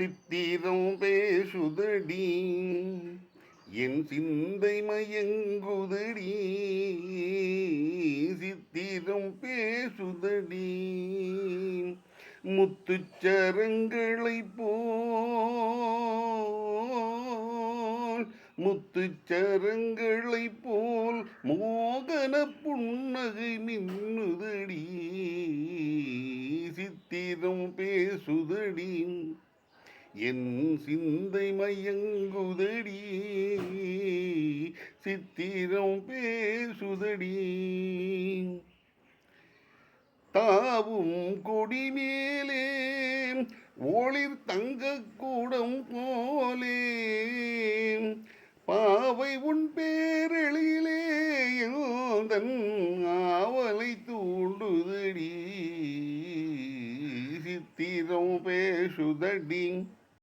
சித்திரம் பேசுதடி. என் சிந்தை மயங்குதடி. சித்திரம் பேசுதடி. முத்துச்சரங்களை போல் முத்துச்சரங்களை போல் மோகன புன்னகை நின்னுதடி சித்திரம் பேசுதடி. என் சிந்தை மையங்குதடி சித்திரம் பேசுதடி. தாவும் கொடி மேலே ஒளிர் தங்க கூடம் போலே. பாவை உன் பேரழிலே தன் ஆவலை தூண்டுதடி சித்திரம் பேசுதடி.